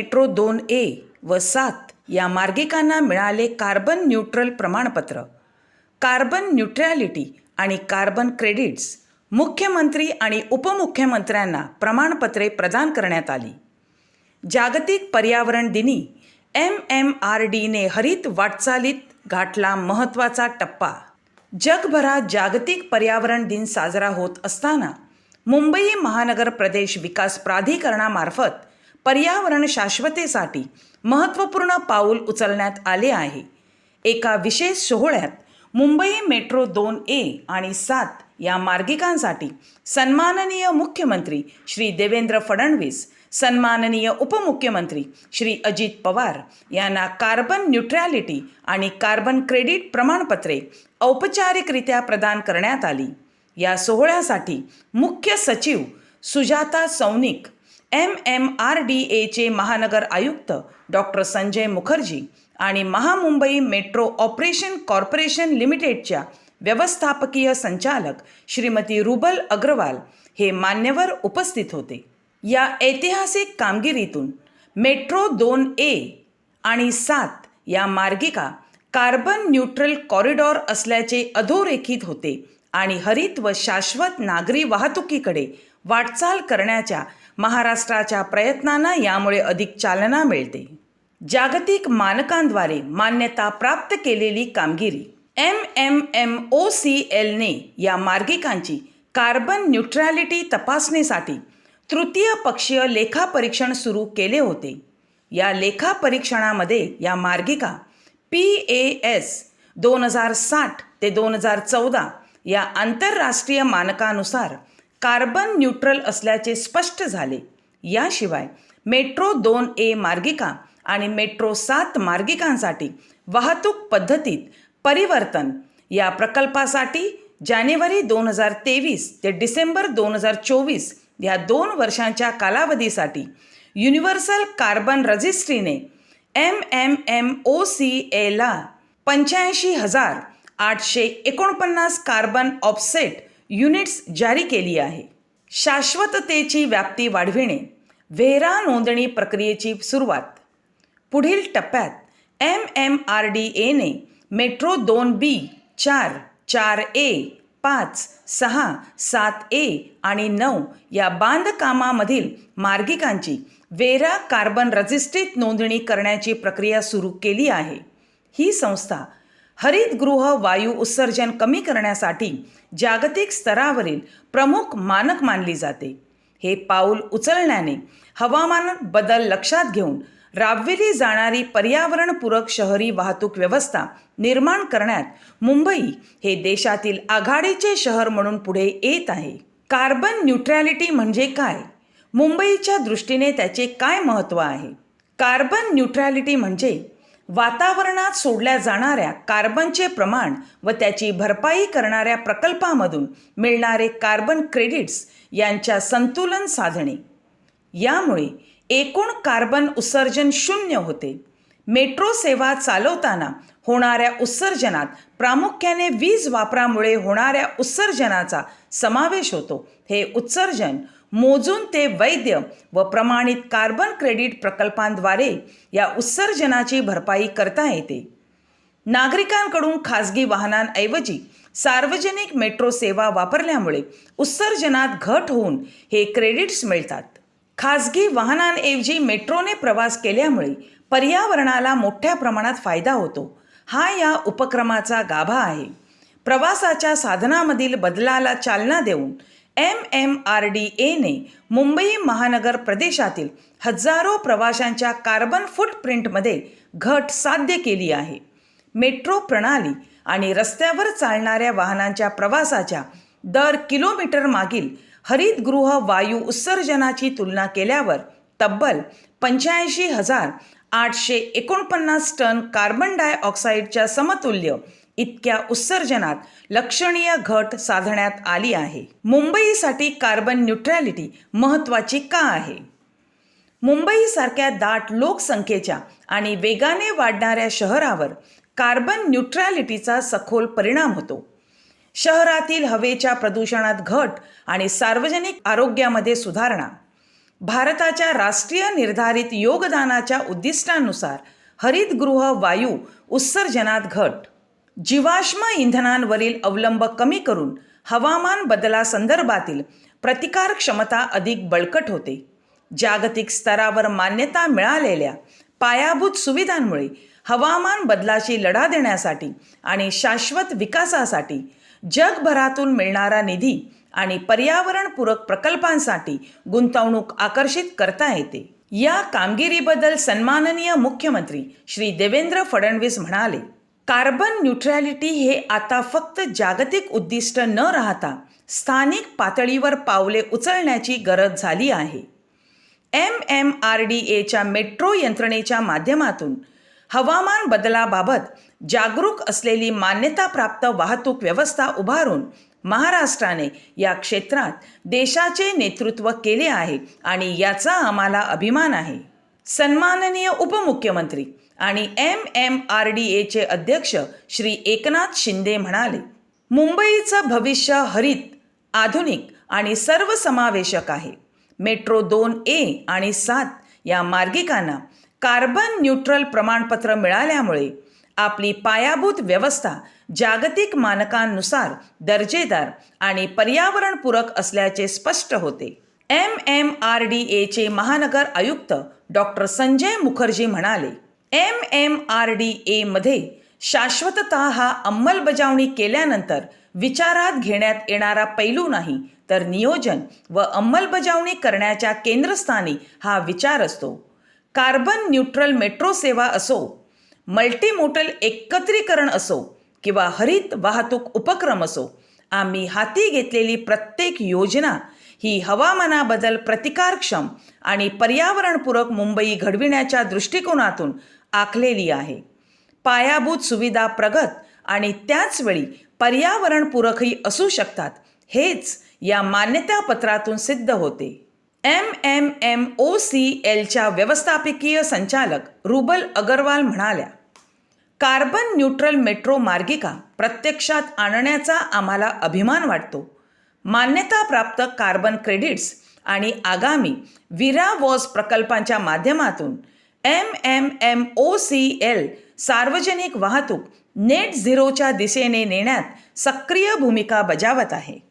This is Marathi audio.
मेट्रो दोन ए व सात या मार्गिकांना मिळाले कार्बन न्यूट्रल प्रमाणपत्र. कार्बन न्यूट्रॅलिटी आणि कार्बन क्रेडिट्स मुख्यमंत्री आणि उपमुख्यमंत्र्यांना प्रमाणपत्रे प्रदान करण्यात आली. जागतिक पर्यावरण दिनी एम एम आर डीने हरित वाटचालीत गाठला महत्त्वाचा टप्पा. जगभरात जागतिक पर्यावरण दिन साजरा होत असताना मुंबई महानगर प्रदेश विकास प्राधिकरणामार्फत पर्यावरण शाश्वतेसाठी महत्त्वपूर्ण पाऊल उचलण्यात आले आहे. एका विशेष सोहळ्यात मुंबई मेट्रो दोन ए आणि सात या मार्गिकांसाठी सन्माननीय मुख्यमंत्री श्री देवेंद्र फडणवीस सन्माननीय उपमुख्यमंत्री श्री अजित पवार यांना कार्बन न्यूट्रॅलिटी आणि कार्बन क्रेडिट प्रमाणपत्रे औपचारिकरित्या प्रदान करण्यात आली. या सोहळ्यासाठी मुख्य सचिव Sujata Saunik M M R D एचे महानगर आयुक्त डॉक्टर संजय मुखर्जी आणि महामुंबई मेट्रो ऑपरेशन कॉर्पोरेशन लिमिटेडच्या व्यवस्थापकीय संचालक श्रीमती रुबल अग्रवाल हे मान्यवर उपस्थित होते. या ऐतिहासिक कामगिरीतून मेट्रो दोन ए आणि सात या मार्गिका कार्बन न्यूट्रल कॉरिडॉर असल्याचे अधोरेखित होते आणि हरित व शाश्वत नागरी वाहतुकीकडे वाटचाल करण्याच्या महाराष्ट्राच्या प्रयत्नांना यामुळे अधिक चालना मिळते. जागतिक मानकांद्वारे मान्यता प्राप्त केलेली कामगिरी M M M O C एलने या मार्गिकांची कार्बन न्यूट्रॅलिटी तपासणीसाठी तृतीय पक्षीय लेखापरीक्षण सुरू केले होते. या लेखापरीक्षणामध्ये या मार्गिका पी ए एस दोन हजार साठ ते दोन हजार चौदा या आंतरराष्ट्रीय मानकानुसार कार्बन न्यूट्रल असल्याचे स्पष्ट झाले. याशिवाय मेट्रो दोन ए मार्गिका आणि मेट्रो सात मार्गिकांसाठी वाहतूक पद्धतीत परिवर्तन या प्रकल्पासाठी जानेवारी दोन हजार तेवीस ते डिसेंबर दोन हजार चोवीस या दोन वर्षांच्या कालावधीसाठी universal carbon रजिस्ट्रीने M M M O C एला पंच्याऐंशी हजार आठशे एकोणपन्नास कार्बन ऑफसेट युनिट्स जारी केली आहे. शाश्वततेची व्याप्ती वाढविणे व्हेरा नोंदणी प्रक्रियेची सुरुवात. पुढील टप्प्यात एम एम आर डी एने मेट्रो दोन बी चार चार ए पाच सहा सात ए आणि नऊ या बांधकामामधील मार्गिकांची वेरा कार्बन रजिस्ट्रीत नोंदणी करण्याची प्रक्रिया सुरू केली आहे. ही संस्था हरितगृह वायू उत्सर्जन कमी करण्यासाठी जागतिक स्तरावरील प्रमुख मानक मानली जाते. हे पाऊल उचलण्याने हवामान बदल लक्षात घेऊन राबविली जाणारी पर्यावरणपूरक शहरी वाहतूक व्यवस्था निर्माण करण्यात मुंबई हे देशातील आघाडीचे शहर म्हणून पुढे येत आहे. कार्बन न्यूट्रॅलिटी म्हणजे काय? मुंबईच्या दृष्टीने त्याचे काय महत्त्व आहे? कार्बन न्यूट्रॅलिटी म्हणजे वातावरणात सोडल्या जाणाऱ्या कार्बनचे प्रमाण व त्याची भरपाई करणाऱ्या प्रकल्पामधून मिळणारे कार्बन क्रेडिट्स यांच्या संतुलन साधणे. यामुळे एकूण कार्बन उत्सर्जन शून्य होते. मेट्रो सेवा चालवताना होणाऱ्या उत्सर्जनात प्रामुख्याने वीज वापरामुळे होणाऱ्या उत्सर्जनाचा समावेश होतो. हे उत्सर्जन मोजून ते वैद्य व प्रमाणित कार्बन क्रेडिट प्रकल्पांद्वारे या उत्सर्जनाची भरपाई करता येते. नागरिकांकडून खाजगी वाहनांऐवजी सार्वजनिक मेट्रो सेवा वापरल्यामुळे उत्सर्जनात घट होऊन हे क्रेडिट्स मिळतात. खाजगी वाहनांऐवजी मेट्रोने प्रवास केल्यामुळे पर्यावरणाला मोठ्या प्रमाणात फायदा होतो. हा या उपक्रमाचा गाभा आहे. प्रवासाच्या साधनामधील बदलाला चालना देऊन एम एम आर डी एने मुंबई महानगर प्रदेशातील हजारो प्रवाशांच्या कार्बन फूटप्रिंटमध्ये घट साध्य केली आहे. मेट्रो प्रणाली आणि रस्त्यावर चालणाऱ्या वाहनांच्या प्रवासाच्या दर किलोमीटर मागील हरितगृह वायू उत्सर्जनाची तुलना केल्यावर तब्बल पंच्याऐंशी हजार आठशे एकोणपन्नास टन कार्बन डायऑक्साईडच्या समतुल्य इतक्या उत्सर्जनात लक्षणीय घट साधण्यात आली आहे. मुंबईसाठी कार्बन न्यूट्रॅलिटी महत्त्वाची का आहे? मुंबईसारख्या दाट लोकसंख्येच्या आणि वेगाने वाढणाऱ्या शहरावर कार्बन न्यूट्रॅलिटीचा सखोल परिणाम होतो. शहरातील हवेच्या प्रदूषणात घट आणि सार्वजनिक आरोग्यामध्ये सुधारणा. भारताच्या राष्ट्रीय निर्धारित योगदानाच्या उद्दिष्टानुसार हरितगृह वायू उत्सर्जनात घट जीवाश्म इंधनांवरील अवलंब कमी करून हवामान बदलासंदर्भातील प्रतिकार क्षमता अधिक बळकट होते. जागतिक स्तरावर मान्यता मिळालेल्या पायाभूत सुविधांमुळे हवामान बदलाशी लढा देण्यासाठी आणि शाश्वत विकासासाठी जगभरातून मिळणारा निधी आणि पर्यावरणपूरक प्रकल्पांसाठी गुंतवणूक आकर्षित करता येते. या कामगिरीबद्दल सन्माननीय मुख्यमंत्री श्री देवेंद्र फडणवीस म्हणाले कार्बन न्यूट्रॅलिटी हे आता फक्त जागतिक उद्दिष्ट न राहता स्थानिक पातळीवर पावले उचलण्याची गरज झाली आहे. एम एम आर डी एच्या मेट्रो यंत्रणेच्या माध्यमातून हवामान बदलाबाबत जागरूक असलेली मान्यताप्राप्त वाहतूक व्यवस्था उभारून महाराष्ट्राने या क्षेत्रात देशाचे नेतृत्व केले आहे आणि याचा आम्हाला अभिमान आहे. सन्माननीय उपमुख्यमंत्री आणि एम एम आर डी एचे अध्यक्ष श्री एकनाथ शिंदे म्हणाले मुंबईचं भविष्य हरित आधुनिक आणि सर्वसमावेशक आहे. मेट्रो दोन ए आणि सात या मार्गिकांना कार्बन न्यूट्रल प्रमाणपत्र मिळाल्यामुळे आपली पायाभूत व्यवस्था जागतिक मानकांनुसार दर्जेदार आणि पर्यावरणपूरक असल्याचे स्पष्ट होते. एम एम आर डी एचे महानगर आयुक्त डॉक्टर संजय मुखर्जी म्हणाले एम एम आर डी एमध्ये शाश्वतता हा अंमलबजावणी केल्यानंतर विचारात घेण्यात येणारा पैलू नाही तर नियोजन व अंमलबजावणी करण्याच्या केंद्रस्थानी हा विचार असतो. कार्बन न्यूट्रल मेट्रो सेवा असो मल्टीमोटल एकत्रीकरण असो किंवा हरित वाहतूक उपक्रम असो आम्ही हाती घेतलेली प्रत्येक योजना ही हवामानाबद्दल प्रतिकारक्षम आणि पर्यावरणपूरक मुंबई घडविण्याच्या दृष्टिकोनातून आखलेली आहे. पायाभूत सुविधा प्रगत आणि त्याचवेळी पर्यावरणपूरकही असू शकतात हेच या मान्यतापत्रातून सिद्ध होते. M M M O C एलच्या व्यवस्थापकीय संचालक रुबल अगरवाल म्हणाल्या कार्बन न्यूट्रल मेट्रो मार्गिका प्रत्यक्षात आणण्याचा आम्हाला अभिमान वाटतो. मान्यताप्राप्त कार्बन क्रेडिट्स आणि आगामी विरा वॉज प्रकल्पांच्या माध्यमातून M M M O C L सार्वजनिक वाहतूक नेट झिरोच्या दिशेने नेण्यात सक्रिय भूमिका बजावत आहे.